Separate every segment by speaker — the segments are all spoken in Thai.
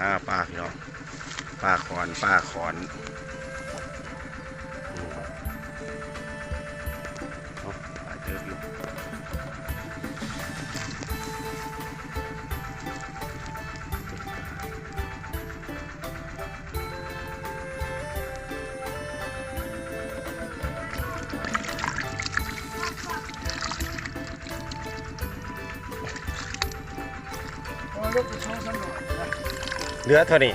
Speaker 1: หาปลาพี่น้องปลาขอนปลาขอนอืมเอาปลาเจออยู่ เหลือเท่านี้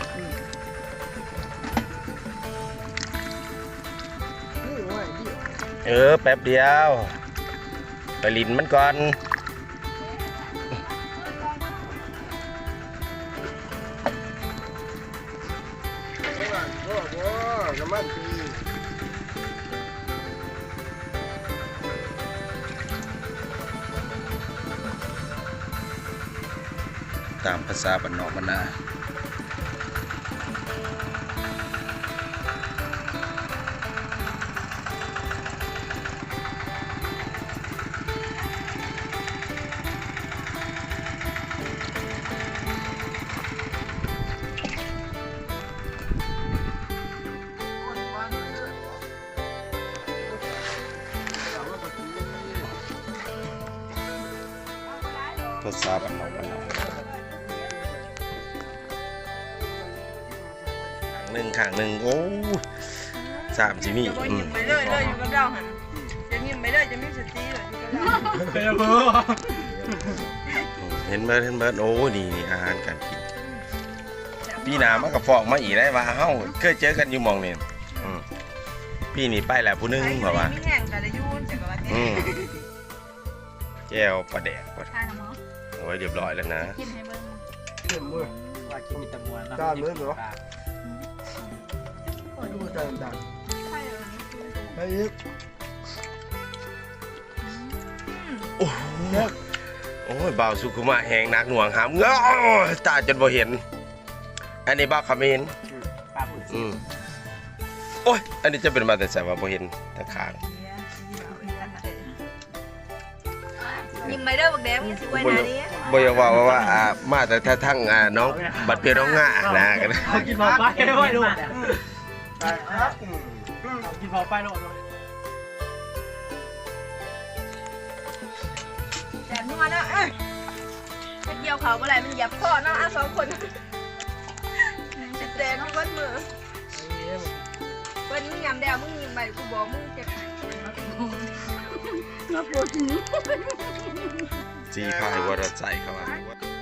Speaker 1: เออแป๊บเดียว ไปลินมันก่อนตามภาษาบ้านนอกมันนา ภาษาบ้านนอกมันนาข้างหนึ่งข้างหนึ่งโอ้สามจิมี
Speaker 2: จะบ่
Speaker 1: อื
Speaker 2: ยิ้
Speaker 1: ม
Speaker 2: มไปเลยเลยอยู่กับเราหันจะยิ้มไปเลยจะมีสติเลยอยู่กับเรา
Speaker 1: เห็นเบิดเห็นเบิดโอ้นี่นี่อาหารการกินพี่หนามันก็ฟอกมาอีกได้ว่าเฮ้าเคยเจอกันอยู่หมองนี่อืมพี่นี่ไปแล้วผู้หนึง
Speaker 2: ใคร
Speaker 1: บอกว่า
Speaker 2: มีแห้งแต่ละยูนแต่ก็ว่า
Speaker 1: อืม แก้วปลาแดกปลา
Speaker 3: ทานหมอ
Speaker 1: โอ้ยเรียบร้อยแล้วนะ
Speaker 3: กินให้เบิ่ง
Speaker 4: เต็มมือ
Speaker 5: ว่ากินมีแตะมวนนะ
Speaker 4: ได้เลยเหรอ ดูแต่ดัง
Speaker 2: ใช่เลย
Speaker 4: ไปอีก
Speaker 1: โอ้โหโอ้ยบ่าวสุขุมะแหงนักหน่วงหามเงาตาจนบ่เห็น อันนี้บ่าวขมิน
Speaker 5: ปลาผุด
Speaker 1: อืมโอ้ย อันนี้จะเป็นมาแต่แสว่าบ่เห็นทางข้าง
Speaker 2: ยิ้มไปเด้อบักแดงมันสิไว้หน้านี้
Speaker 1: บ่อยากว่าว่าว่าอ่ามาแต่ถ้าทั้งอ่าน้องบัดเพียน้องง่านะกัน
Speaker 5: เอากินเผาไปด้วยลูก
Speaker 4: ไปครับอืม
Speaker 5: เอากินเผาไปลูก
Speaker 2: แต่นัวเนาะเอ้ยไปเกี่ยวเขาเมื่อไหร่มันเหยียบคอเนาะอะสองคนจะแตกทุกวันมือเปิ้นมึงยำแดวมึงยิ้มไปกูบอกมึงเจ็บ
Speaker 1: จีพายวรใจเข้ามา